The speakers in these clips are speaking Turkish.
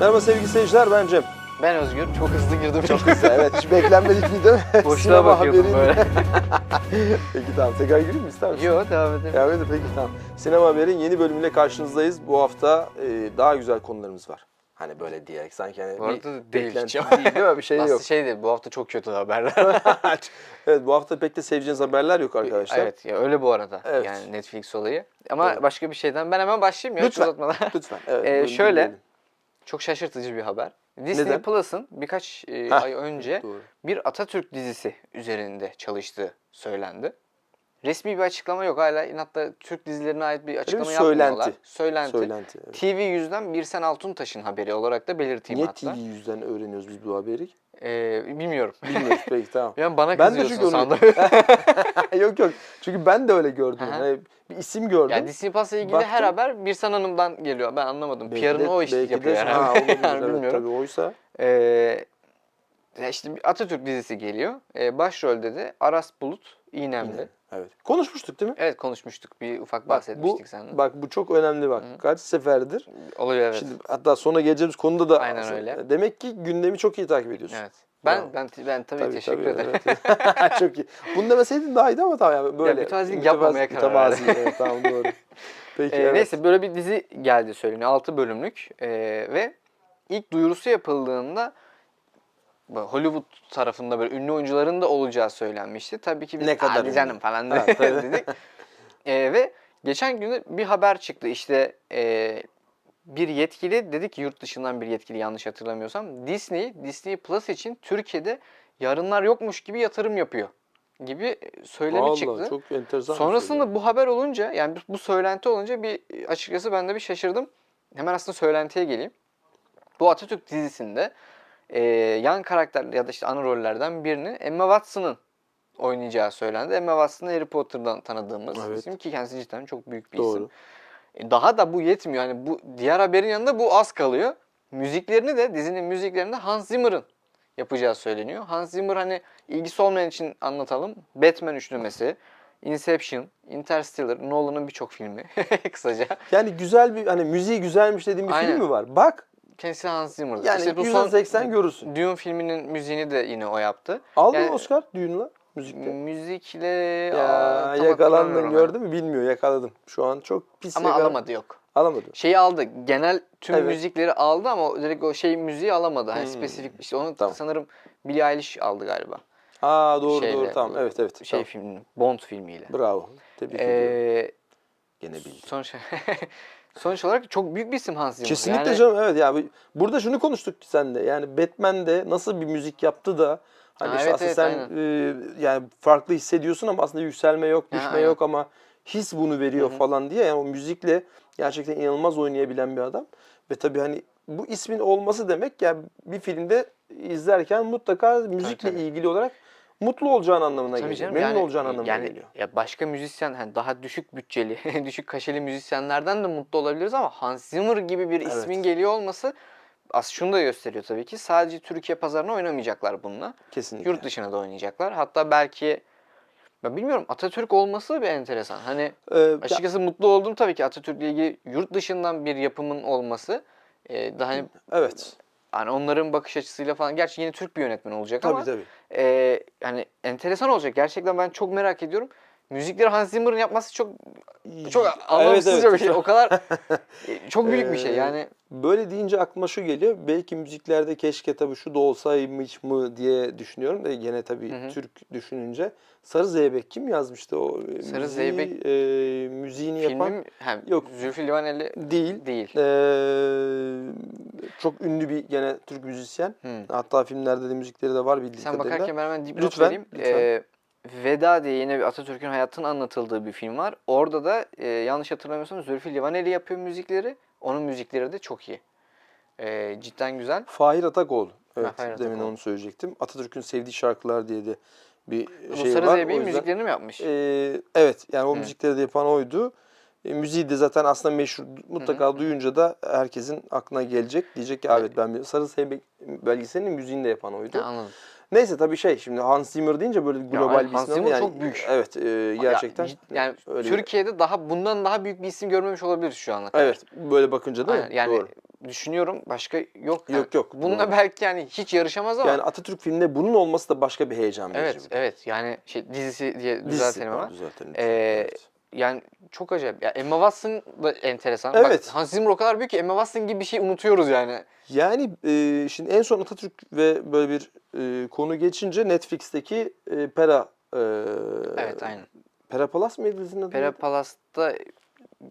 Merhaba sevgili seyirciler ben Cem. Ben Özgür. Çok hızlı girdim. Çok kısa evet hiç beklenmedik bir mi? Boşluğa bakıyordum haberi- böyle. Peki tamam tekrar gireyim mi ister misin? Yok devam edelim. Ya evet peki tamam. Sinema Haber'in yeni bölümüyle karşınızdayız. Bu hafta e, daha güzel konularımız var. Hani böyle diyerek sanki hani Bu arada bir değil değil değil mi? Bir şey Aslında yok. şey değil, bu hafta çok kötü haberler. evet bu hafta pek de seveceğiniz haberler yok arkadaşlar. evet, ya öyle bu arada. Evet. Yani Netflix olayı. Ama Evet. başka bir şeyden ben hemen başlayayım ya Lütfen. uzatmadan. Lütfen. Evet, Ee, şöyle. Çok şaşırtıcı bir haber. Disney Neden? Plus'ın birkaç e, Heh, ay önce Doğru. bir Atatürk dizisi üzerinde çalıştığı söylendi. Resmi bir açıklama yok. Hala inatla Türk dizilerine ait bir açıklama yapmıyorlar. söylenti. Söylenti. Söylenti. evet. TV yüzden Birsen Altuntaş'ın haberi olarak da belirteyim Niye hatta. TV yüzden öğreniyoruz biz bu haberi? Ee, bilmiyorum. Bilmiyoruz peki tamam. Yani bana Ben de çünkü onu- sandım. yok yok. Çünkü ben de öyle gördüm. Hani bir isim gördüm. yani Disney Plus'la ilgili her Baktım. haber Birsen Hanım'dan geliyor. Ben anlamadım. PR'ını o işte belki de- yapıyor Ha, herhalde. olabilir, yani evet, bilmiyorum. Tabii oysa. Ee, ya işte Atatürk dizisi geliyor. Ee, başrolde de Aras Bulut İğnemli. Yine. Evet. Konuşmuştuk değil mi? Evet konuşmuştuk. Bir ufak Bak, bahsetmiştik bu, seninle. Bak bu çok önemli bak. Hı. Kaç seferdir. Oluyor evet. Şimdi hatta sonra geleceğimiz konuda da Aynen aslında- öyle. Demek ki gündemi çok iyi takip ediyorsun. evet. Ben Bravo. ben ben tabii, teşekkür ederim. evet, çok iyi. Bunu demeseydin daha iyiydi ama tamam yani böyle. mütevazilik mütevazı- yapmamaya karar mütevazi, evet, tamam doğru. Peki Ee, evet. Neyse böyle bir dizi geldi söyleniyor. 6 bölümlük. Ee, ve ilk duyurusu yapıldığında Hollywood tarafında böyle ünlü oyuncuların da olacağı söylenmişti. Tabii ki biz Ne kadar canım falan Ha, dedik. Ee, ve geçen gün bir haber çıktı. İşte e, bir yetkili dedi ki yurt dışından bir yetkili yanlış hatırlamıyorsam Disney, Disney Plus için Türkiye'de yarınlar yokmuş gibi yatırım yapıyor gibi söylemi Vallahi çıktı. çok enteresan. bir Sonrasında şey. bu haber olunca yani bu söylenti olunca bir açıkçası ben de bir şaşırdım. Hemen aslında söylentiye geleyim. Bu Atatürk dizisinde e, yan karakter ya da işte ana rollerden birini Emma Watson'ın oynayacağı söylendi. Emma Watson Harry Potter'dan tanıdığımız Evet. isim ki kendisi cidden çok büyük bir Doğru. isim. E, Daha da bu yetmiyor. Hani bu diğer haberin yanında bu az kalıyor. Müziklerini de dizinin müziklerini de Hans Zimmer'ın yapacağı söyleniyor. Hans Zimmer hani ilgisi olmayan için anlatalım. Batman üçlemesi, Inception, Interstellar, Nolan'ın birçok filmi kısaca. Yani güzel bir hani müziği güzelmiş dediğim bir Aynen. film mi var? Bak Kendisi Hans Zimmer. yani İşte bu son %80 görürsün. Dune filminin müziğini de yine o yaptı. Aldı Yani- Oscar düğünle müzikte? Müzikle Ya Aa, yakalandın gördün mü bilmiyor yakaladım. Şu an çok pis Ama yakala- alamadı yok. Alamadı. Şeyi aldı. Genel tüm Evet. müzikleri aldı ama direkt o şey müziği alamadı. Hani Hmm. spesifik işte onu Tamam. sanırım Billie Eilish aldı galiba. Aa doğru Şeyle, doğru tamam evet evet. Şey tamam. filminin Bond filmiyle. Bravo. Tebrik ediyorum. Ee, Gene bildi. sonuç sonuç olarak çok büyük bir isim Hans Zimmer. Kesinlikle Yani- canım evet ya bu- burada şunu konuştuk sen de yani Batman'de nasıl bir müzik yaptı da hani Ha, işte evet, evet, sen e, yani farklı hissediyorsun ama aslında yükselme yok, Ha, düşme aynen. yok ama his bunu veriyor Hı hı. falan diye yani o müzikle gerçekten inanılmaz oynayabilen bir adam ve tabii hani bu ismin olması demek yani bir filmde izlerken mutlaka müzikle tabii. ilgili olarak mutlu olacağın anlamına Tabii geliyor. canım, Memnun yani- olacağın anlamına yani, geliyor. Ya başka müzisyen hani daha düşük bütçeli, düşük kaşeli müzisyenlerden de mutlu olabiliriz ama Hans Zimmer gibi bir ismin Evet. geliyor olması aslında şunu da gösteriyor tabii ki. Sadece Türkiye pazarına oynamayacaklar bununla. Kesinlikle. Yurt dışına da oynayacaklar. Hatta belki ben bilmiyorum Atatürk olması bir enteresan. Hani Ee, ya- açıkçası mutlu oldum tabii ki Atatürk'le ilgili yurt dışından bir yapımın olması. Ee, daha hani, evet. Hani onların bakış açısıyla falan. Gerçi yine Türk bir yönetmen olacak Tabii ama tabii. ee, yani enteresan olacak. Gerçekten ben çok merak ediyorum. Müzikleri Hans Zimmer'ın yapması çok çok anlamsızca bir şey. O kadar e, çok büyük bir şey. Ee, Yani Böyle deyince aklıma şu geliyor. Belki müziklerde keşke tabii şu da olsaymış mı diye düşünüyorum. Da gene tabii Hı hı. Türk düşününce. Sarı Zeybek kim yazmıştı o e, Sarı müziği, Zeybek e, müziğini yapan? filmim hem Yok. Zülfü Livaneli Değil. değil. Ee, çok ünlü bir gene Türk müzisyen. Hmm. Hatta filmlerde de müzikleri de var bildiğim Sen kadarıyla. bakarken ben hemen dipnot Lütfen, vereyim. lütfen. Ee, Veda diye yine Atatürk'ün hayatının anlatıldığı bir film var. Orada da e, yanlış hatırlamıyorsam Zülfü Livaneli yapıyor müzikleri. Onun müzikleri de çok iyi. Ee, cidden güzel. Fahir Atakoğlu. Evet, Fahir demin Atakoğlu. onu söyleyecektim. Atatürk'ün sevdiği şarkılar diye de bir Bu şey Sarı var. Zeybek'in müziklerini mi yapmış? Ee, evet yani o Hı. müzikleri de yapan oydu. E, müziği de zaten aslında meşhur. Mutlaka duyunca da herkesin aklına gelecek. Diyecek ki evet ben bir Sarı Zeybek belgeselinin müziğini de yapan oydu. Ha, anladım. Neyse tabii şey şimdi Hans Zimmer deyince böyle global aynen, bir Hans isim Zimmer yani, çok büyük. Evet e, gerçekten. Ya, yani öyle- Türkiye'de daha bundan daha büyük bir isim görmemiş olabiliriz şu ana kadar. Evet böyle bakınca değil Aynen, mi? yani Doğru. düşünüyorum başka yok. yani. Yok, yok, Bununla doğru. belki yani hiç yarışamaz ama. Yani Atatürk filminde bunun olması da başka bir heyecan verici. evet evet yani şey dizisi diye düzeltelim ama. düzeltelim. Ee, Evet. Yani çok acayip. Ya Emma Watson da enteresan. Evet. Bak, Hans Zimmer o kadar büyük ki Emma Watson gibi bir şey unutuyoruz yani. Yani e, şimdi en son Atatürk ve böyle bir e, konu geçince Netflix'teki e, Pera e, Evet aynen. Pera Palas mıydı dizinin adı? Pera Palas'ta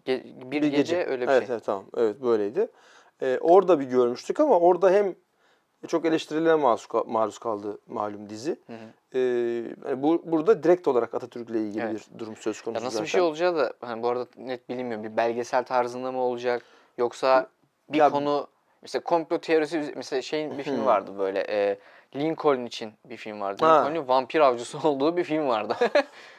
ge- bir, gece, öyle bir evet, şey. Evet tamam. Evet böyleydi. E, orada bir görmüştük ama orada hem çok eleştirilere maruz, ka- maruz kaldı malum dizi. Hı hı. E, yani bu burada direkt olarak Atatürk'le ilgili Evet. bir durum söz konusu Ya nasıl zaten. bir şey olacağı da hani bu arada net bilinmiyor. Bir belgesel tarzında mı olacak yoksa bir Ya- konu mesela komplo teorisi mesela şeyin bir filmi Hmm. vardı böyle e, Lincoln için bir film vardı. Lincoln'un vampir avcısı olduğu bir film vardı.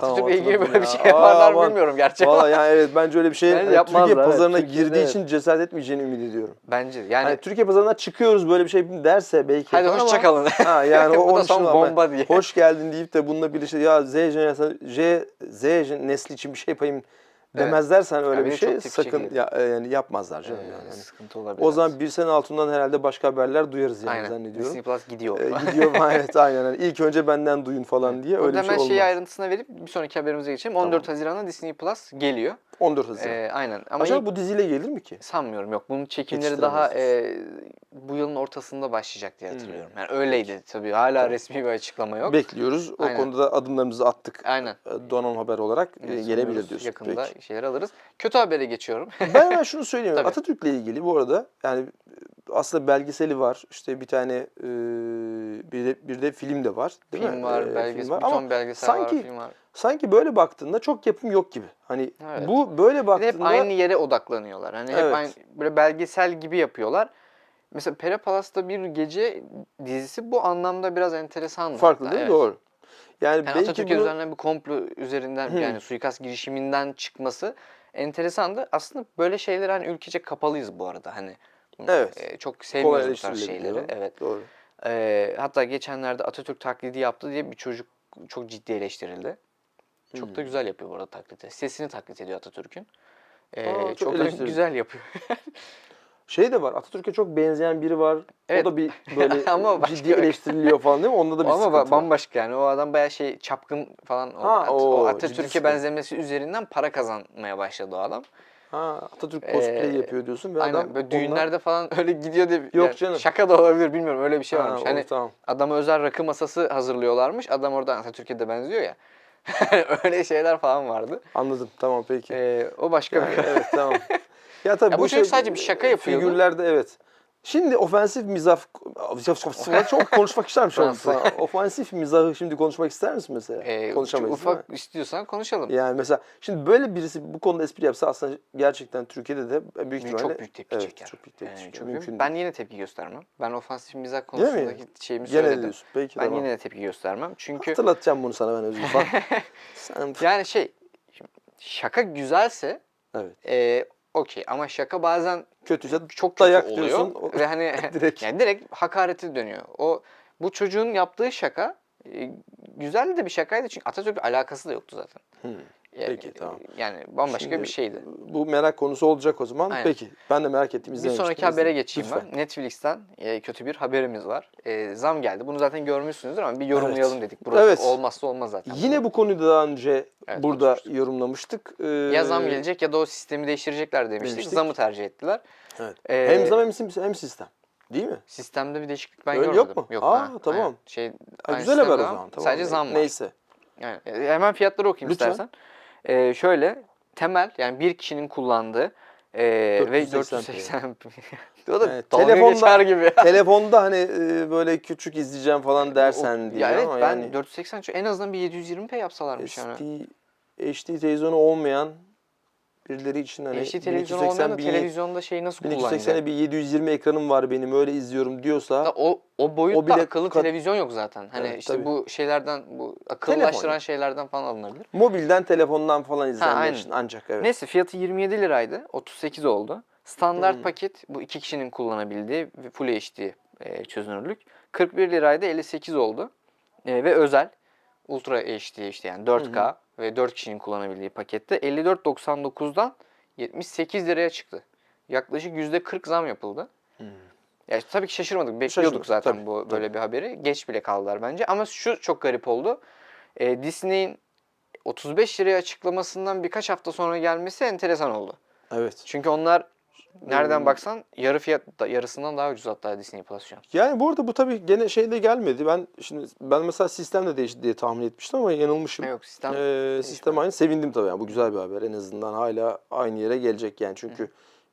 Tamam, Atatürk'le ilgili hatırladım böyle bir ya. şey yaparlar Aa, bilmiyorum ama Valla yani evet bence öyle bir şey yapmazlar, Türkiye evet. pazarına Türkiye'de girdiği evet. için cesaret etmeyeceğini ümit ediyorum. Bence yani Hani Türkiye pazarına çıkıyoruz böyle bir şey derse belki hadi ama- hoşça kalın. Ha yani o onun son ama bomba diye. Hoş geldin deyip de bununla birlikte ya Z jenerasyonu Z Z nesli için bir şey yapayım demezlersen öyle Ya bir şey sakın ya, e, yani yapmazlar canım Ee, yani. Yani sıkıntı olabilir. O zaman bir sene altından herhalde başka haberler duyarız yani aynen. zannediyorum. Disney Plus gidiyor. Ee, gidiyor evet aynen. Yani ilk önce benden duyun falan diye öyle bir şey hemen olmaz. şeyi ayrıntısına verip bir sonraki haberimize geçelim. 14 Tamam. Haziran'da Disney Plus geliyor. 14 Haziran. Ee, aynen. Ama Acaba ilk- bu diziyle gelir mi ki? sanmıyorum yok. Bunun çekimleri daha e, bu yılın ortasında başlayacak diye hatırlıyorum. Hmm. Yani öyleydi tabii. Hala Tamam. resmi bir açıklama yok. Bekliyoruz. O Aynen. konuda da adımlarımızı attık. Aynen. Ee, Donan haber olarak e, Evet, gelebilir diyorsun. Yakında Peki. Şeyler alırız. Kötü habere geçiyorum. Ben hemen şunu söyleyeyim. Atatürk'le ilgili bu arada yani e, aslında belgeseli var. İşte bir tane e, bir de bir de film de var, değil film mi? var, Ee, belgesel, film var. Ama ton belgesel sanki var, film var. sanki böyle baktığında çok yapım yok gibi. Hani Evet. bu böyle baktığında hep aynı yere odaklanıyorlar. Hani hep Evet. aynı böyle belgesel gibi yapıyorlar. Mesela Pera Palas'ta bir gece dizisi bu anlamda biraz enteresan. farklı değil mi? Doğru. Yani, Yani belki Atatürk'e bunu üzerinden bir komplo üzerinden Hı. yani suikast girişiminden çıkması enteresandı. Aslında böyle şeyler hani ülkece kapalıyız bu arada hani. Evet. e, çok sevmiyoruz bu tarz şeyleri. Evet. Doğru. E, hatta geçenlerde Atatürk taklidi yaptı diye bir çocuk çok ciddi eleştirildi. Çok Hmm. da güzel yapıyor bu arada taklidi. Sesini taklit ediyor Atatürk'ün. E, Aa, çok çok da güzel yapıyor. Şey de var. Atatürk'e çok benzeyen biri var. Evet. O da bir böyle Ama başka ciddi bir- eleştiriliyor falan değil mi? Onda da bir Ama sıkıntı ba- var. bambaşka yani. O adam bayağı şey çapkın falan. O, Ha, At- o o ciddi Atatürk'e sıkıntı. benzemesi üzerinden para kazanmaya başladı o adam. Ha, Atatürk cosplay Ee, yapıyor diyorsun ve Aynen adam böyle düğünlerde falan öyle gidiyor diye. Yok canım. Şaka da olabilir bilmiyorum öyle bir şey varmış. o- Hani tamam. adama özel rakı masası hazırlıyorlarmış. Adam oradan Atatürk'e de benziyor ya. öyle şeyler falan vardı. Anladım. Tamam peki. Ee, o başka Yani bir evet tamam. Ya tabii Ya bu bu çocuk şey, sadece bir şaka yapıyordu. Figürlerde evet. Şimdi ofensif mizah çok konuşmak ister misin? Ofensif mizahı şimdi konuşmak ister misin mesela? Ee, Konuşamayız ufak istiyorsan konuşalım. Yani mesela şimdi böyle birisi bu konuda espri yapsa aslında gerçekten Türkiye'de de büyük ihtimalle çok büyük tepki evet, çeker. Çok büyük tepki Yani çeker. çok Mümkün. Ben yine tepki göstermem. Ben ofansif mizah konusundaki şeyimi Genel söyledim. diyorsun. Peki Ben tamam. yine de tepki göstermem. Çünkü Hatırlatacağım bunu sana ben Özgür falan. Sen yani şey şaka güzelse evet. e, okey ama şaka bazen Kötüyse çok dayak kötü oluyor diyorsun. O- ve hani direkt. yani direkt hakarete dönüyor. O bu çocuğun yaptığı şaka e, güzel de bir şakaydı çünkü Atatürk'le alakası da yoktu zaten. Hmm. Yani, Peki, tamam. Yani bambaşka Şimdi bir şeydi. Bu merak konusu olacak o zaman. Aynen. Peki. Ben de merak ettim. Bir sonraki habere İzleyeyim. geçeyim Lütfen. ben. Netflix'ten e, kötü bir haberimiz var. E, zam geldi. Bunu zaten görmüşsünüzdür ama bir yorumlayalım dedik. Burası Evet. olmazsa olmaz zaten. Yine bu konuyu da daha önce Evet, burada konuşmuştuk. yorumlamıştık. Ee, ya zam gelecek ya da o sistemi değiştirecekler demiştik. Demiştik. Zamı tercih ettiler. Evet. Ee, hem zam hem, hem sistem. Değil mi? Sistemde bir değişiklik ben Öyle görmedim. yok mu? Aa, tamam. aynen. Şey, Ha, güzel haber o zaman. Tamam. Sadece zam var. Neyse. Yani, e, hemen fiyatları okuyayım Lütfen. istersen. E, şöyle temel yani bir kişinin kullandığı e, ve 480p. 480 o da Evet, telefonda- geçer gibi. Telefonda hani e, böyle küçük izleyeceğim falan dersen diye ya evet ama ben yani 480 şu- en azından bir 720p yapsalarmış yani. HD, HD televizyonu olmayan birileri için hani HD televizyon olmayan da 1280 televizyonda şeyi nasıl kullanacak? 1280'e bir 720 ekranım var benim öyle izliyorum diyorsa Da O, o boyutta O bile akıllı kat- televizyon yok zaten. Hani Evet, işte tabii. bu şeylerden bu Telefon akıllılaştıran yok. şeylerden falan alınabilir. mobilden telefondan falan aynen. için ancak evet. Neyse fiyatı 27 liraydı. 38 oldu. Standart Hmm. paket bu iki kişinin kullanabildiği ve Full HD e, çözünürlük 41 liraydı 58 oldu. E, ve özel Ultra HD işte yani 4K ve 4 kişinin kullanabildiği pakette 54.99'dan 78 liraya çıktı. Yaklaşık %40 zam yapıldı. Ya tabii ki şaşırmadık. Bekliyorduk Şaşırmadık, zaten tabii, bu böyle bir haberi. Geç bile kaldılar bence. Ama şu çok garip oldu. E, Disney'in 35 liraya açıklamasından birkaç hafta sonra gelmesi enteresan oldu. Evet. Çünkü onlar nereden Hmm. baksan yarı fiyat yarısından daha ucuz hatta Disney Plus şu an. Yani bu arada bu tabii gene şeyde gelmedi. Ben şimdi ben mesela sistem de değişti diye tahmin etmiştim ama yanılmışım. Yok sistem Ee, sistem aynı. Sevindim tabii yani. Bu güzel bir haber. En azından hala aynı yere gelecek yani. Çünkü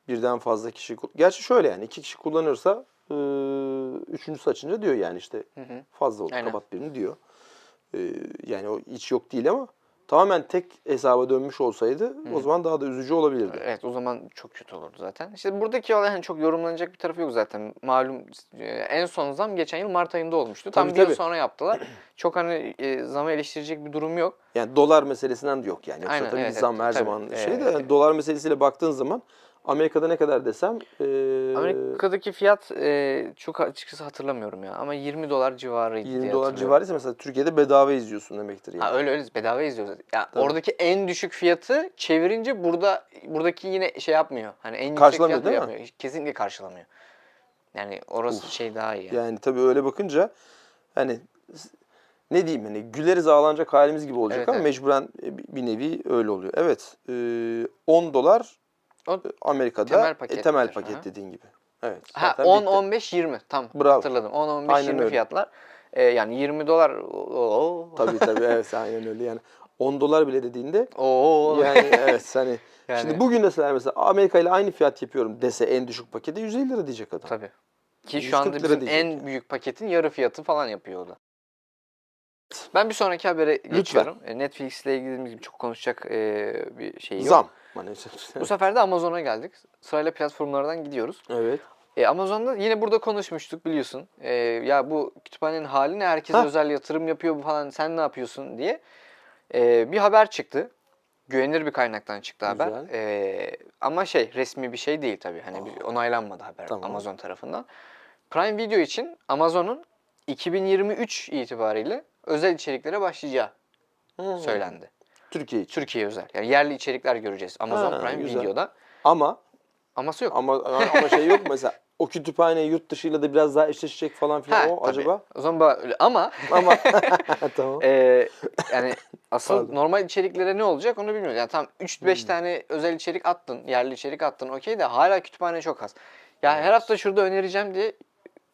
birden fazla kişi... Gerçi şöyle yani. iki kişi kullanırsa e, üçüncüsü açınca diyor yani işte Hı hı. fazla oldu Aynen. kapat birini diyor. Ee, yani o hiç yok değil ama tamamen tek hesaba dönmüş olsaydı o zaman daha da üzücü olabilirdi. Evet o zaman çok kötü olurdu zaten. İşte buradaki olay hani çok yorumlanacak bir tarafı yok zaten. Malum e, en son zam geçen yıl Mart ayında olmuştu. Tam Tabii, bir yıl tabii. sonra yaptılar. Çok hani e, zamı eleştirecek bir durum yok. Yani dolar meselesinden de yok yani. Yoksa Aynen, tabii evet, zam her tabii. zaman şey de yani dolar meselesiyle baktığın zaman Amerika'da ne kadar desem e, Amerika'daki fiyat e, çok açıkçası hatırlamıyorum ya ama 20 dolar civarıydı 20 diye dolar civarıysa mesela Türkiye'de bedava izliyorsun demektir yani. Ha öyle öyle bedava izliyoruz. Ya Tabii. oradaki en düşük fiyatı çevirince burada buradaki yine şey yapmıyor. Hani en yüksek Karşılamıyor, fiyatı değil mi? yapmıyor. Kesinlikle karşılamıyor. Yani orası şey daha iyi. Yani. Yani tabii öyle bakınca hani ne diyeyim hani güleriz ağlanacak halimiz gibi olacak Evet, ama evet. mecburen e, bir bir nevi öyle oluyor. Evet. e, 10 dolar O e, Amerika'da temel e, paketler, temel paket dediğin gibi. Evet. Ha zaten 10 bitti. 15 20 tam Bravo. hatırladım. 10 15 Aynen 20 öyle. fiyatlar. Ee, yani 20 dolar o Tabii tabii evet aynen öyle yani. 10 dolar bile dediğinde o yani evet hani Yani- şimdi bugün mesela mesela Amerika ile aynı fiyat yapıyorum dese en düşük pakete 150 lira diyecek adam. tabii. Ki 140 şu anda bizim en yani. büyük paketin yarı fiyatı falan yapıyor o da. Ben bir sonraki habere geçiyorum. E, Netflix ile ilgili dediğimiz gibi çok konuşacak e, bir şey yok. Zam. Hani Bu sefer de Amazon'a geldik. Sırayla platformlardan gidiyoruz. evet. E, Amazon'da yine burada konuşmuştuk biliyorsun. E, ya bu kütüphanenin hali ne? Herkes Hah. özel yatırım yapıyor bu falan. Sen ne yapıyorsun diye. E, bir haber çıktı. Güvenilir bir kaynaktan çıktı haber. E, ama şey resmi bir şey değil tabii. Hani bir onaylanmadı haber Tamam. Amazon tarafından. Prime Video için Amazon'un 2023 itibariyle özel içeriklere başlayacağı Hmm. söylendi. Türkiye için. Türkiye özel. Yani yerli içerikler göreceğiz Amazon Ha, Prime güzel. Video'da. Ama Aması yok. ama ama şey yok mu mesela o kütüphane yurt dışıyla da biraz daha eşleşecek falan filan o tabii. acaba? O zaman böyle ama Ama tamam. Ee, yani asıl Pardon. normal içeriklere ne olacak onu bilmiyoruz. Yani tam 3-5 Hmm. tane özel içerik attın, yerli içerik attın okey de hala kütüphane çok az. Ya her hafta şurada önereceğim diye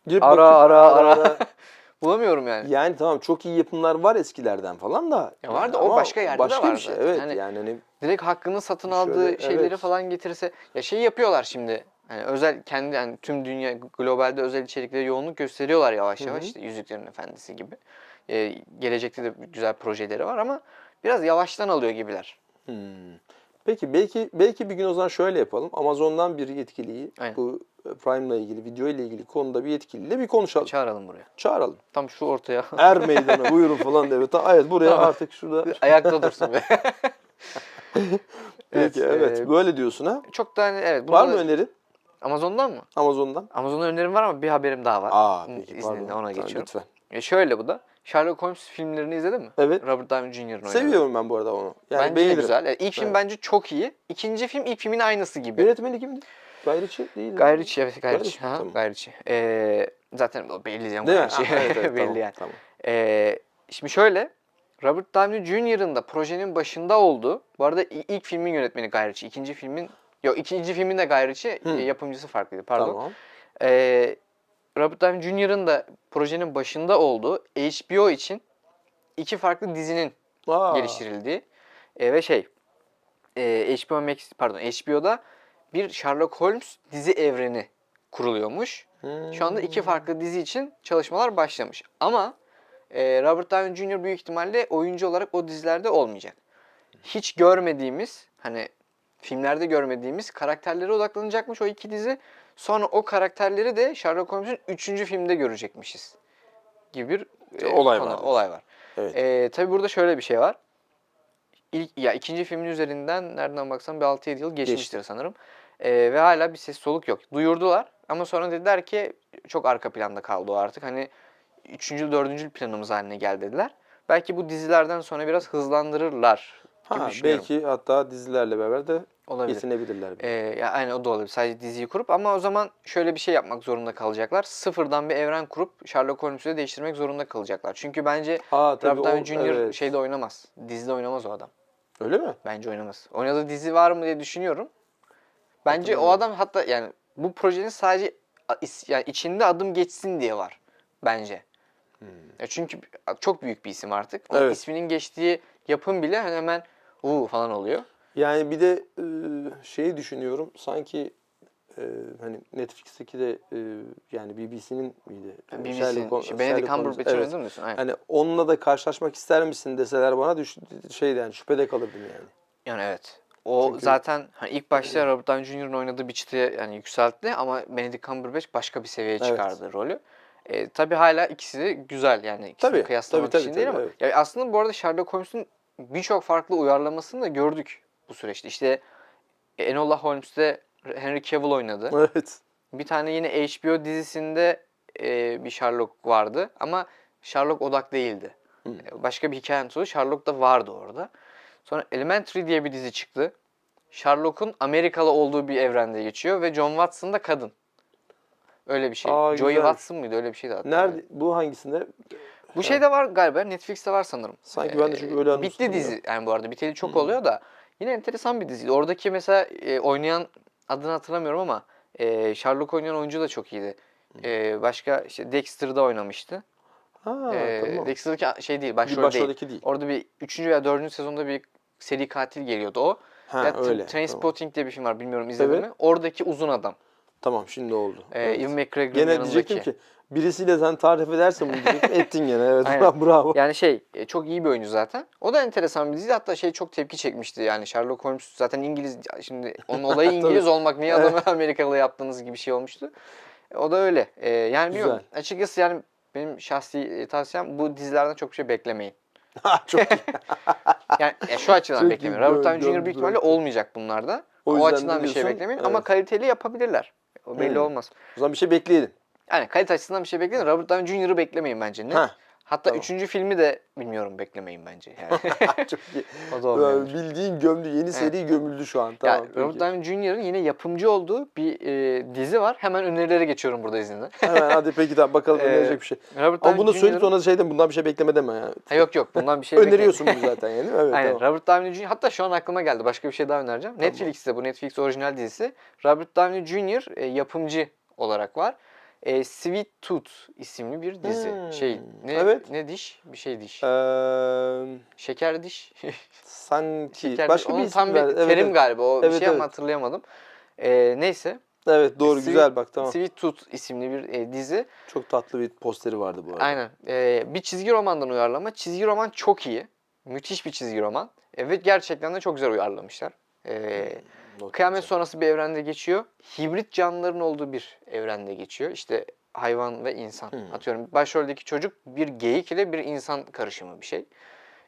Girip ara bakıp ara ara arada- bulamıyorum yani. Yani tamam çok iyi yapımlar var eskilerden falan da. Ya var da Yani o başka yerde de başka var bir şey. Evet Hani- yani hani Direkt hakkını satın Şöyle, aldığı şeyleri evet. falan getirse ya şey yapıyorlar şimdi. Hani özel kendi yani tüm dünya globalde özel içeriklere yoğunluk gösteriyorlar yavaş yavaş hı. işte Yüzüklerin Efendisi gibi. Ee, gelecekte de güzel projeleri var ama biraz yavaştan alıyor gibiler. hmm. Peki belki belki bir gün o zaman şöyle yapalım. Amazon'dan bir yetkiliyi Aynen. bu e, Prime'la ilgili, video ile ilgili konuda bir yetkiliyle bir konuşalım. Çağıralım buraya. Çağıralım. Tam şu ortaya. Er meydana buyurun falan diye. Ta- Evet buraya Tamam. artık şurada. Ayakta dursun be. Peki evet. e, Böyle diyorsun ha. çok da hani evet. Var mı önerin Amazon'dan mı? Amazon'dan? Amazon'dan önerim var ama bir haberim daha var. Aa peki izninle pardon. ona Tamam, geçiyorum. Lütfen. E şöyle bu da. Sherlock Holmes filmlerini izledin mi? Evet. Robert Downey Jr.'ın oynadığı. Seviyorum ben bu arada onu. Yani bence de beğenirim. güzel. Yani ilk film Evet. bence çok iyi. İkinci film ilk filmin aynısı gibi. Yönetmeni kimdi? Guy Ritchie değil mi? Guy Ritchie evet. Ritchie, Ha, tamam. Guy Ritchie. Ee, zaten o belli yani. Ha, evet, evet, belli tamam, yani. Tamam. Ee, şimdi şöyle Robert Downey Jr.'ın da projenin başında olduğu, bu arada ilk filmin yönetmeni Guy Ritchie, ikinci filmin, yok ikinci filmin de Guy Ritchie, Hı. yapımcısı farklıydı pardon. Tamam. Ee, Robert Downey Jr.'ın da projenin başında olduğu HBO için iki farklı dizinin Aa, geliştirildiği e, ve şey e, HBO Max pardon HBO'da bir Sherlock Holmes dizi evreni kuruluyormuş. Şu anda iki Hmm. farklı dizi için çalışmalar başlamış. Ama e, Robert Downey Jr. büyük ihtimalle oyuncu olarak o dizilerde olmayacak. Hiç görmediğimiz hani filmlerde görmediğimiz karakterlere odaklanacakmış o iki dizi. Sonra o karakterleri de Sherlock Holmes'un üçüncü filmde görecekmişiz gibi bir e, Olay konu- var. olay var. Evet. E, tabii burada şöyle bir şey var. İlk, ya ikinci filmin üzerinden nereden baksan bir 6-7 yıl geçmiştir sanırım. E, ve hala bir ses soluk yok. Duyurdular ama sonra dediler ki çok arka planda kaldı o artık. Hani üçüncü, dördüncü planımız haline geldi dediler. Belki bu dizilerden sonra biraz hızlandırırlar Ha, belki hatta dizilerle beraber de Olabilir. getirebilirler. Ee, ya aynen o da olabilir. Sadece diziyi kurup ama o zaman şöyle bir şey yapmak zorunda kalacaklar. Sıfırdan bir evren kurup Sherlock Holmes'u değiştirmek zorunda kalacaklar. Çünkü bence tabii Robert Downey Jr. evet. şeyde oynamaz. Dizide oynamaz o adam. Öyle mi? Bence oynamaz. Oynadığı dizi var mı diye düşünüyorum. Bence o adam hatta yani bu projenin sadece yani içinde adım geçsin diye var bence. Ya çünkü çok büyük bir isim artık. O Evet. isminin geçtiği yapım bile hemen uuu falan oluyor. Yani bir de e, şeyi düşünüyorum. Sanki e, hani Netflix'teki de e, yani BBC'nin miydi? BBC'nin, işte Benedict Cumberbatch'i evet. oynadın mısın? Aynen. Hani onunla da karşılaşmak ister misin deseler bana düş, şeydi yani şüphede kalırdım yani. Yani evet. O Çünkü- zaten hani ilk başta Robert Downey Jr.'ın oynadığı bir çıtaya yani yükseltti ama Benedict Cumberbatch başka bir seviyeye Evet. çıkardı rolü. E, tabii hala ikisi de güzel yani ikisini Tabii, kıyaslamak tabii, için tabii, değil tabii, ama evet. ya aslında bu arada Sherlock Holmes'un birçok farklı uyarlamasını da gördük bu süreçte. İşte Enola Holmes'te Henry Cavill oynadı. Evet. Bir tane yine HBO dizisinde e, bir Sherlock vardı ama Sherlock odak değildi. Hı. E, Başka bir hikaye anlatıyordu. Sherlock da vardı orada. Sonra Elementary diye bir dizi çıktı. Sherlock'un Amerikalı olduğu bir evrende geçiyor ve John Watson da kadın. Öyle bir şey. Aa, Joey güzel. Watson mıydı? Öyle bir şeydi hatta. Nerede? Bu hangisinde? Bu şey de var galiba. Netflix'te var sanırım. Sanki ben de çünkü öyle Bitti anımsadım dizi. Yani bu arada biteli çok oluyor da. Yine enteresan bir diziydi. Oradaki mesela e, oynayan adını hatırlamıyorum ama e, Sherlock oynayan oyuncu da çok iyiydi. E, başka işte Dexter'da oynamıştı. Ha, E, tamam. Dexter'daki şey değil, Bir başrol değil. değil. Orada bir 3. veya 4. sezonda bir seri katil geliyordu o. Ha, Ya, öyle. Tamam. Trainspotting diye bir film var bilmiyorum izledin Evet. mi? Oradaki uzun adam. tamam şimdi oldu. E, Evet. Ewan McGregor'ın Gene yanındaki. diyecektim ki birisiyle sen tarif edersen bunu diyecektim. Ettin gene evet. Aynen. Bravo. Yani şey e, çok iyi bir oyuncu zaten. O da enteresan bir dizi. Hatta şey çok tepki çekmişti. Yani Sherlock Holmes zaten İngiliz. Şimdi onun olayı İngiliz olmak. Niye adamı Amerikalı yaptığınız gibi şey olmuştu. O da öyle. E, yani bilmiyorum. Açıkçası yani benim şahsi e, tavsiyem bu dizilerden çok bir şey beklemeyin. Çok iyi. Yani e, şu açıdan Çok beklemeyin. Robert Downey Jr. büyük ihtimalle olmayacak bunlarda. O O, açıdan bir şey beklemeyin. Ama evet. kaliteli yapabilirler. O belli Hmm. olmaz. O zaman bir şey bekleyelim. Yani kalite açısından bir şey bekleyin. Robert Downey Jr.'ı beklemeyin bence. Ne? Heh. Hatta tamam. üçüncü filmi de bilmiyorum beklemeyin bence. Yani. Çok iyi. o da olmayabilir. Bildiğin gömdü. Yeni seri gömüldü şu an. Tamam. ya, peki. Robert Downey Jr.'ın yine yapımcı olduğu bir e, dizi var. Hemen önerilere geçiyorum burada izninle. Hemen hadi peki tamam bakalım Ee, önerecek bir şey. Robert Ama bunu söyleyip sonra şeyden bundan bir şey bekleme deme ya. Ha, yok yok bundan bir şey. Öneriyorsun bunu zaten yani değil mi? Evet Aynen. tamam. Robert Downey Jr. Hatta şu an aklıma geldi. Başka bir şey daha önereceğim. Netflix'te bu Netflix orijinal dizisi. Robert Downey Jr. e, yapımcı olarak var. E, Sweet Tooth isimli bir dizi. Hmm, Şey ne evet. ne diş? Bir şey diş. Ee, Şeker diş. sanki Şeker başka diş. bir Onun tam bir. Evet, terim evet. galiba. O bir Evet, şey ama evet. hatırlayamadım. E, neyse. Evet doğru Sweet- güzel bak tamam. Sweet Tooth isimli bir e, dizi. Çok tatlı bir posteri vardı bu arada. Aynen. Ee, bir çizgi romandan uyarlama. Çizgi roman çok iyi. Müthiş bir çizgi roman. E, ve gerçekten de çok güzel uyarlamışlar. Ee, Not kıyamet sonrası bir evrende geçiyor. Hibrit canlıların olduğu bir evrende geçiyor. İşte hayvan ve insan. Hmm. Atıyorum başroldeki çocuk bir geyik ile bir insan karışımı bir şey.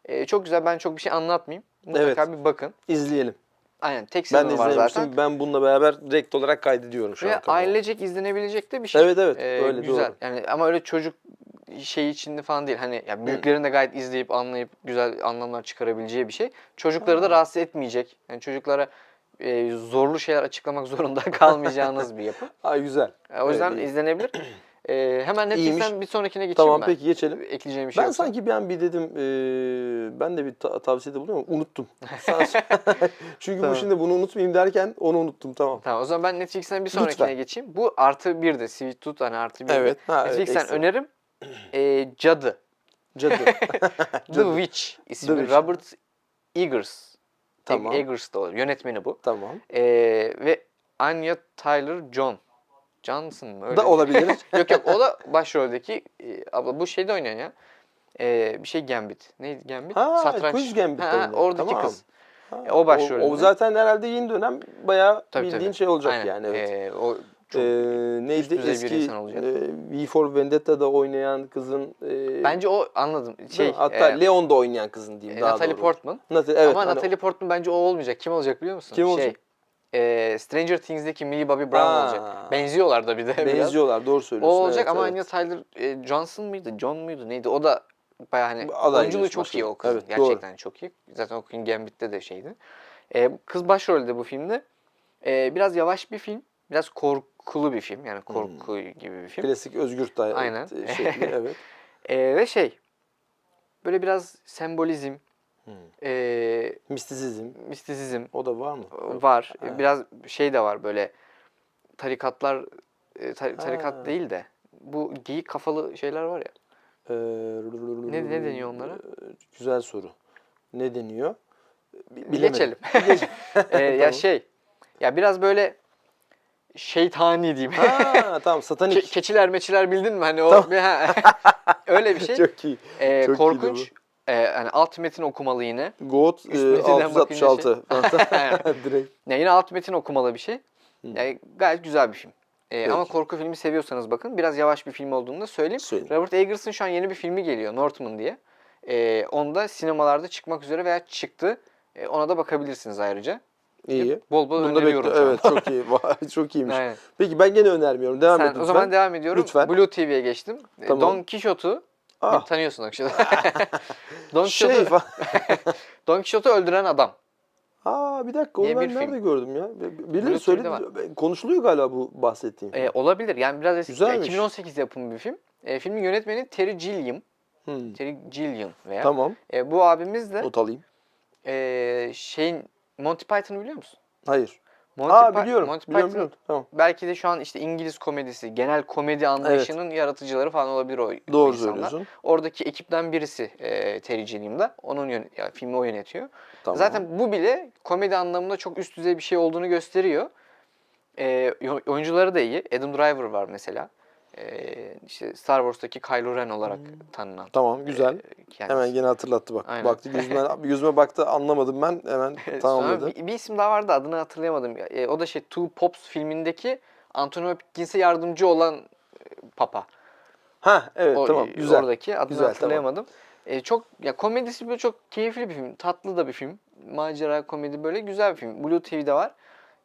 Ee, çok güzel. Ben çok bir şey anlatmayayım. Mutlaka Evet. bir bakın. İzleyelim. Aynen. Tek Ben de var zaten. Ben bununla beraber direkt olarak kaydediyorum şu Ve an. ailecek izlenebilecek de bir şey. Evet evet Ee, öyle güzel. doğru. Yani ama öyle çocuk şey içinde falan değil. Hani ya büyüklerin de gayet izleyip anlayıp güzel anlamlar çıkarabileceği bir şey. Çocukları da rahatsız etmeyecek. Yani çocuklara e, zorlu şeyler açıklamak zorunda kalmayacağınız bir yapı. Ay güzel. E, o yüzden Evet, izlenebilir. E, hemen Netflix'ten bir sonrakine geçeyim Tamam ben. peki geçelim. Ekleyeceğim bir şey Ben yoksa. sanki bir an bir dedim eee, ben de bir ta- tavsiyede bulunuyorum ama unuttum. Çünkü Tamam. bu şimdi bunu unutmayayım derken onu unuttum tamam. Tamam o zaman ben Netflix'ten bir sonrakine Lütfen. geçeyim. Bu artı bir de Sweet Tooth hani artı bir. Evet. Ha, evet, Netflix'ten ekstra. önerim. E, Cadı. Cadı. The. Witch isimli Witch. Robert Eggers. Tamam. Eggers da olur. Yönetmeni bu. tamam. Ee, ve Anya Tyler John. Johnson mı? Öyle Da olabilir. yok yok o da başroldeki e, abla bu şeyde oynayan ya. Ee, bir şey Gambit. Neydi Gambit? Ha, Queen's Gambit'te Ha, oynayan. oradaki Tamam. kız. Ha, E, o başrolünde. O, o zaten herhalde yeni dönem bayağı Tabii, bildiğin tabii. şey olacak Aynen. yani evet. Ee, o çok, Ee, neydi bir eski olacak. e, V for Vendetta'da oynayan kızın e, bence o anladım. Şey, hatta e, Leon'da oynayan kızın diyeyim e, daha Natalie doğru. Portman. Natalie, evet, Ama hani Natalie Portman bence o olmayacak. Kim olacak biliyor musun? Kim şey, olacak? e, Stranger Things'deki Millie Bobby Brown Aa. olacak. Benziyorlar da bir de biraz. Benziyorlar doğru O söylüyorsun. olacak Evet, ama evet. Anya Tyler e, Johnson mıydı? John muydu? Neydi? O da bayağı hani Aday oyunculuğu çok iyi o kızın. Evet, doğru. Gerçekten çok iyi. Zaten o Queen Gambit'te de şeydi. E, kız başrolde bu filmde. E, biraz yavaş bir film. Biraz korkulu bir film. Yani korku gibi bir film. Klasik Özgür Tay Aynen. şekli evet. E, ve şey böyle biraz sembolizm, Hmm. e, Mistisizm mistisizm o da var mı? var. Ha. Biraz şey de var böyle tarikatlar e, tar- tarikat Ha. değil de bu geyik kafalı şeyler var ya. Ee, Ne- ne deniyor onlara? Güzel soru. Ne deniyor? Bilemedim. geçelim. E, ya Tamam. şey ya biraz böyle şeytani diyeyim. Ha tamam Ke- satanik. keçiler meçiler bildin mi? Hani o Tamam. öyle bir şey. Çok iyi. E, çok iyiydi korkunç. E, hani alt metin okumalı yine. Goat e, metiden bakınca 666. Direkt. Ya yine alt metin okumalı bir şey. Yani gayet güzel bir film. E, ama korku filmi seviyorsanız bakın. Biraz yavaş bir film olduğunu da söyleyeyim. Söyle. Robert Eggers'ın şu an yeni bir filmi geliyor. Northman diye. E, onda sinemalarda çıkmak üzere veya çıktı. E, ona da bakabilirsiniz ayrıca. İyi. Bol bol Bunu öneriyorum bekle. Evet çok iyi. Çok iyiymiş. Aynen. Peki ben gene önermiyorum. Devam Sen, et lütfen. o zaman devam ediyorum. Lütfen. Blue TV'ye geçtim. E, Tamam. Don Quixote'u Ah, tanıyorsun akşam. Don şey Quixote'u falan. Don Quixote'u öldüren adam. Aa bir dakika onu diye ben bir nerede film. gördüm ya? Birileri söyledi. Konuşuluyor galiba bu bahsettiğim. E, olabilir. Yani biraz eski. Güzelmiş. 2018 yapımı bir film. E, filmin yönetmeni Terry Gilliam. Hmm, Terry Gilliam veya. Tamam. E, bu abimiz de Not alayım. e, şeyin Monty Python'ı biliyor musun? Hayır. Monty Aa biliyorum. Monty biliyorum, Python biliyorum. Tamam. belki de şu an işte İngiliz komedisi, genel komedi anlayışının yaratıcıları falan olabilir o o Doğru insanlar. söylüyorsun. Oradaki ekipten birisi e, Terry Gilliam'da. Onun yön, yani filmi o yönetiyor. Tamam. Zaten bu bile komedi anlamında çok üst düzey bir şey olduğunu gösteriyor. E, yo- oyuncuları da iyi. Adam Driver var mesela. E, işte Star Wars'taki Kylo Ren olarak tanınan. Tamam güzel. e, kendisi. Hemen yine hatırlattı bak. Aynen. Baktı yüzüme, yüzüme baktı anlamadım ben hemen tamamladı. bir, bir isim daha vardı adını hatırlayamadım. E, o da şey Two Pops filmindeki Anthony Hopkins'e yardımcı olan e, Papa. Ha evet O, tamam e, güzel. Oradaki adını Güzel, hatırlayamadım. E, çok ya komedisi böyle çok keyifli bir film. Tatlı da bir film. Macera komedi böyle güzel bir film. Blue TV'de var.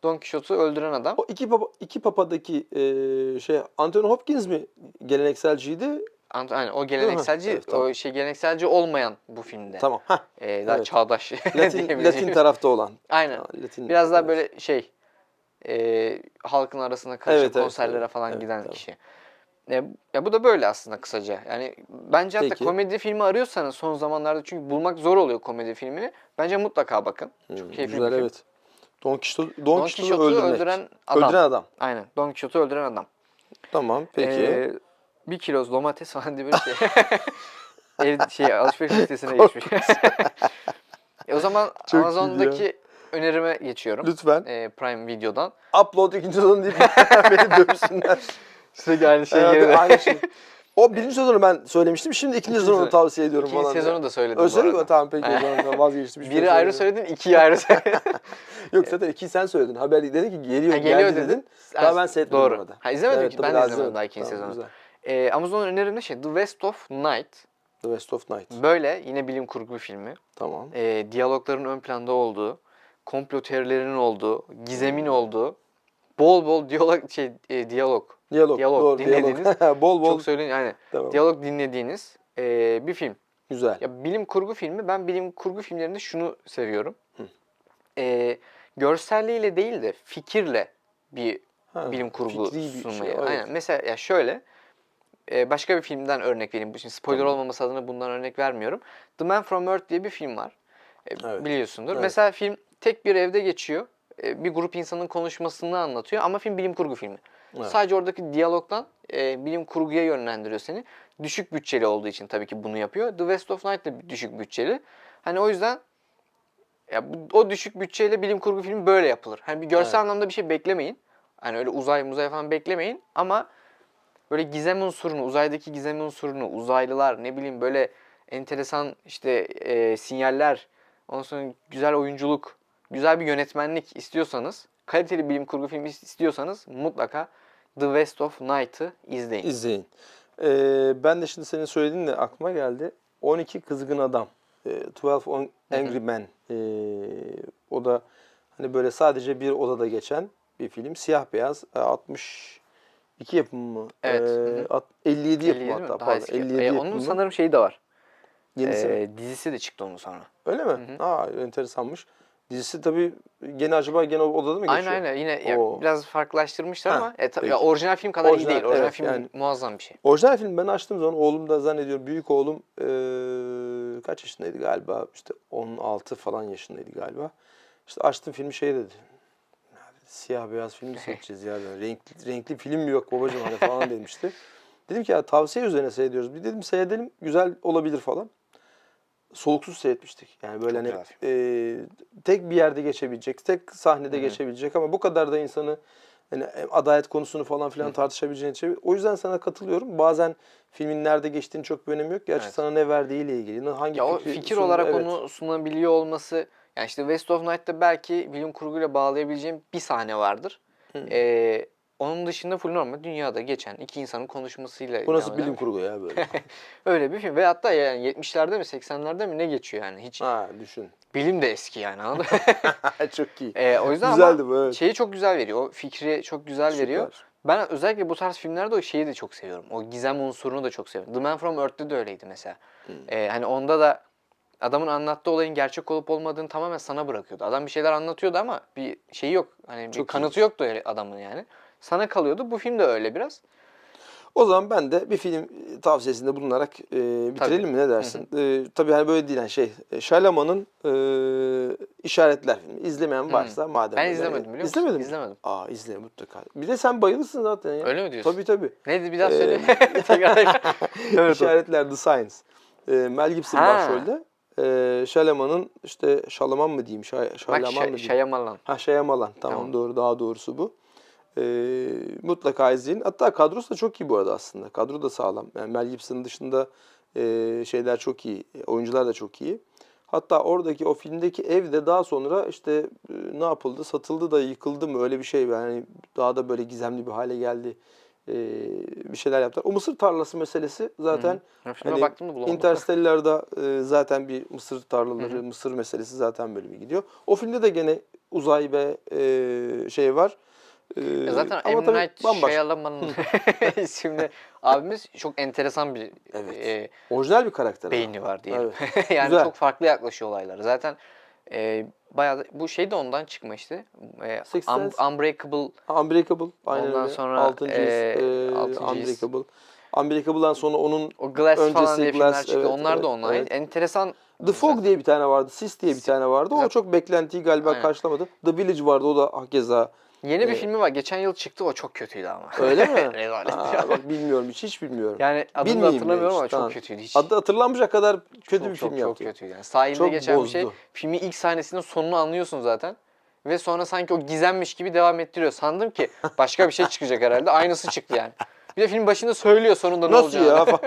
Don Quixote'u öldüren adam. O iki papa iki papadaki e, şey Anthony Hopkins mi gelenekselciydi? Ant- Aynen, o gelenekselci, Evet, tamam. o şey gelenekselci olmayan bu filmde. Tamam. Ha. E, daha Evet. çağdaş. Latin. Latin tarafta olan. Aynen. Latin Biraz daha evet. böyle şey e, halkın arasına karışıp Evet, evet, konserlere evet. falan Evet, giden tamam. kişi. E, ya bu da böyle aslında kısaca. Yani bence hatta Peki. komedi filmi arıyorsanız son zamanlarda çünkü bulmak zor oluyor komedi filmini. Bence mutlaka bakın. Hmm, Çok keyifli güzel bir film. evet. Don Quixote, Don Don Quixote'u öldürmek. öldüren adam. Öldüren adam. Aynen. Don Quixote'u öldüren adam. Tamam peki. Ee, bir kilo domates falan diye böyle şey. Ev şey alışveriş listesine geçmiş. e, o zaman Çok Amazon'daki önerime geçiyorum. Lütfen. E, Prime Video'dan. Upload ikinci sezon deyip beni dövsünler. Sürekli aynı şey geri aynı şey. O birinci sezonu ben söylemiştim. Şimdi ikinci sezonu sezon. tavsiye ediyorum İkinci falan. sezonu da söyledim Öyle bu arada. Tamam peki o zaman ben vazgeçtim. Hiçbir şey Biri ayrı söyledin, ikiyi ayrı söyledin. Yok zaten ikiyi sen söyledin. Haber dedin ki geliyor, Ha, geldi geliyor dedin. dedin. Daha ben seyretmedim Doğru. orada. Ha, izlemedin ki. Ben de izlemedim daha ikinci sezonu. güzel. Ee, Amazon'un önerimde şey The West of Night. The West of Night. Böyle yine bilim kurgu bir filmi. Tamam. Ee, diyalogların ön planda olduğu, komplo teorilerinin olduğu, gizemin olduğu, bol bol diyalog şey e, diyalog. Diyalog. Diyalog Doğru, dinlediğiniz, diyalog. bol bol. Çok söyleyin yani Tamam. diyalog dinlediğiniz e, bir film. Güzel. Ya bilim kurgu filmi. Ben bilim kurgu filmlerinde şunu seviyorum. Hı. Ee, görselliğiyle değil de fikirle bir Ha, bilim kurgu şey, sunmayı. evet. Aynen. Mesela ya şöyle e, başka bir filmden örnek vereyim. Şimdi spoiler Tamam. olmaması adına bundan örnek vermiyorum. The Man from Earth diye bir film var. E, Evet. Biliyorsundur. Evet. Mesela film tek bir evde geçiyor. E, bir grup insanın konuşmasını anlatıyor ama film bilim kurgu filmi. Evet. Sadece oradaki diyalogdan e, bilim kurguya yönlendiriyor seni. Düşük bütçeli olduğu için tabii ki bunu yapıyor. The West of Night da düşük bütçeli. Hani o yüzden ya bu, o düşük bütçeyle bilim kurgu filmi böyle yapılır. Hani bir görsel Evet. anlamda bir şey beklemeyin. Hani öyle uzay muzay falan beklemeyin ama böyle gizem unsurunu, uzaydaki gizem unsurunu, uzaylılar ne bileyim böyle enteresan işte e, sinyaller, ondan sonra güzel oyunculuk, güzel bir yönetmenlik istiyorsanız, kaliteli bilim kurgu filmi istiyorsanız mutlaka The West of Night'ı izleyin. İzleyin. Ee, ben de şimdi senin söylediğin de aklıma geldi. 12 Kızgın Adam. Ee, 12 on Angry Men. Ee, o da Hani böyle sadece bir odada geçen bir film. Siyah beyaz. E, 62 yapımı mı? Evet, E, hı hı. at- 57 yapımı 57 mi? hatta pardon. eski. 57 Ee, yapımı. onun sanırım şeyi de var. Yenisi mi? Ee, dizisi de çıktı onun sonra. Öyle mi? Aa enteresanmış. Dizisi tabii gene acaba gene o odada mı Aynen geçiyor? aynen yine ya Oo. biraz farklılaştırmışlar Ha, ama e, ta- peki. ya orijinal film kadar iyi Orijinal, değil. Orijinal evet, film yani- muazzam bir şey. Orijinal film ben açtığım zaman oğlum da zannediyorum büyük oğlum eee, kaç yaşındaydı galiba işte 16 falan yaşındaydı galiba. İşte açtım filmi şey dedi. "Abi, Siyah beyaz film mi seçeceğiz ya? Böyle Renkli, renkli film mi yok babacığım hani falan demişti. Dedim ki ya tavsiye üzerine seyrediyoruz. Bir dedim seyredelim güzel olabilir falan. Soluksuz seyretmiştik. Yani böyle hani eee, tek bir yerde geçebilecek, tek sahnede geçebilecek ama bu kadar da insanı hani adalet konusunu falan filan tartışabileceğin için. O yüzden sana katılıyorum. Bazen filmin nerede geçtiğini çok bir önemi yok. Gerçi Evet. sana ne verdiğiyle ilgili. Hangi Ya o fikri fikir sundu- olarak evet. onu sunabiliyor olması yani işte West of Night'ta belki bilim kurguyla bağlayabileceğim bir sahne vardır. Ee, onun dışında full normal dünyada geçen iki insanın konuşmasıyla Bu nasıl bilim kurgu ya böyle? öyle bir film ve hatta yani 70'lerde mi 80'lerde mi ne geçiyor yani hiç ha düşün. bilim de eski yani anladın mı? çok iyi. Ee, o yüzden Güzeldi ama bu, evet. şeyi çok güzel veriyor. O fikri çok güzel Süper. veriyor. Ben özellikle bu tarz filmlerde o şeyi de çok seviyorum. O gizem unsurunu da çok seviyorum. The Man From Earth'te de öyleydi mesela. Hmm. Ee, hani onda da adamın anlattığı olayın gerçek olup olmadığını tamamen sana bırakıyordu. Adam bir şeyler anlatıyordu ama bir şeyi yok. Hani bir Çok kanıtı yoktu öyle adamın yani. Sana kalıyordu. Bu film de öyle biraz. O zaman ben de bir film tavsiyesinde bulunarak e, bitirelim mi ne dersin? E, tabii hani böyle değil yani şey e, Şalaman'ın e, işaretler filmi. İzlemeyen varsa madem Ben izlemedim biliyor musun? İzlemedin mi? İzlemedim. Aa izle mutlaka. Bir de sen bayılırsın zaten ya. Öyle mi diyorsun? Tabii tabii. Neydi bir daha Ee, söyle. Evet. İşaretler The Signs. E, Mel Gibson Ha. başrolde. E, Şalaman'ın işte Şalaman mı diyeyim? Şay, Bak Şalaman mı diyeyim? Şayamalan. Ha Şayamalan. Tamam, Tamam. doğru. Daha doğrusu bu. Ee, mutlaka izleyin. Hatta kadrosu da çok iyi bu arada aslında. Kadro da sağlam. Yani Mel Gibson'ın dışında e, şeyler çok iyi. Oyuncular da çok iyi. Hatta oradaki o filmdeki ev de daha sonra işte e, ne yapıldı? Satıldı da yıkıldı mı? Öyle bir şey. Yani daha da böyle gizemli bir hale geldi. Ee, bir şeyler yaptılar. O mısır tarlası meselesi zaten filme hani baktım da bulamadım. Interstellar'da e, zaten bir mısır tarlaları, mısır meselesi zaten böyle bir gidiyor. O filmde de gene uzay ve e, şey var. E, Ya zaten ama M. Night bambaşka. Shyamalan'ın isimli abimiz çok enteresan bir Evet. e, Orijinal bir karakter. ama. beyni var diyelim. Evet. yani Güzel. çok farklı yaklaşıyor olaylara. Zaten e, bayağı da- bu şey de ondan çıkma işte. E, Sixth Un- Sense. Unbreakable Unbreakable. Aynen Ondan öyle. sonra, Altıncı his, e, e, Altıncı his. Unbreakable. Unbreakable'dan sonra onun o Glass falan Öncesi diye filmler Glass, çıktı. evet, Onlar evet, da onlar. evet. Enteresan. The Fog diye bir tane vardı. Sis diye bir tane vardı. O Güzel. çok beklentiyi galiba Aynen. karşılamadı. The Village vardı. O da hakeza. Yeni bir e, filmi var. Geçen yıl çıktı. O çok kötüydü ama. Öyle mi? Rezalet. Aa, bak bilmiyorum hiç. Hiç bilmiyorum. Yani adını Bilmeyeyim hatırlamıyorum ama hiç, çok tamam. kötüydü. Hiç. Adı hatırlanmayacak kadar kötü çok, bir çok, film çok yaptı. kötüydü. Yani sahilde Çok geçen bir şey. bozdu. Filmin ilk sahnesinin sonunu anlıyorsun zaten. Ve sonra sanki o gizemmiş gibi devam ettiriyor. Sandım ki başka bir şey çıkacak herhalde. Aynısı çıktı yani. Bir de film başında söylüyor sonunda ne Nasıl olacağını. ya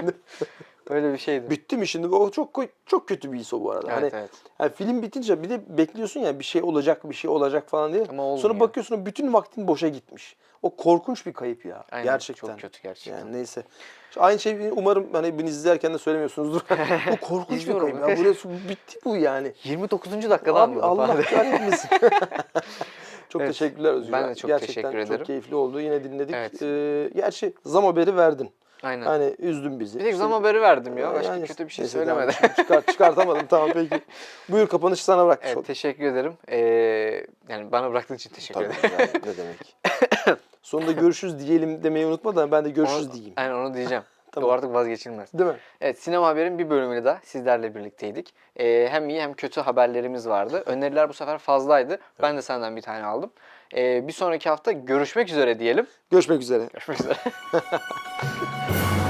falan. Öyle bir şeydi. Bitti mi şimdi? O çok çok kötü bir his o bu arada. Evet, hani evet. hani film bitince bir de bekliyorsun ya bir şey olacak, bir şey olacak falan diye. Ama olmuyor. Sonra bakıyorsun bütün vaktin boşa gitmiş. O korkunç bir kayıp ya. Aynen, gerçekten. Çok kötü gerçekten. Yani neyse. Şu Aynı şeyi umarım hani beni izlerken de söylemiyorsunuzdur. bu korkunç bir kayıp. Ya burası bitti bu yani. 29. dakikada Abi Allah kahretmesin. çok Evet. teşekkürler Özgür. Ben de çok Gerçekten teşekkür ederim. çok keyifli oldu. Yine dinledik. Evet. Ee, gerçi zam haberi verdin. Aynen. Hani üzdün bizi. bir tek zam haberi verdim ya. Başka Yani kötü bir şey neyse, söylemedim. Tamam, çıkar, çıkartamadım tamam peki. Buyur kapanışı sana bırakmış Evet oldum. teşekkür ederim. Ee, yani bana bıraktığın için teşekkür Tabii ederim. yani, ne demek. Sonunda görüşürüz diyelim demeyi unutma da ben de görüşürüz Onu- diyeyim. Aynen onu diyeceğim. Tamam. O artık vazgeçilmez. Değil mi? Evet Sinema Haber'in bir bölümünü de sizlerle birlikteydik. Ee, hem iyi hem kötü haberlerimiz vardı. Öneriler bu sefer fazlaydı. Ben de senden bir tane aldım. Ee, bir sonraki hafta görüşmek üzere diyelim. Görüşmek üzere. Görüşmek üzere.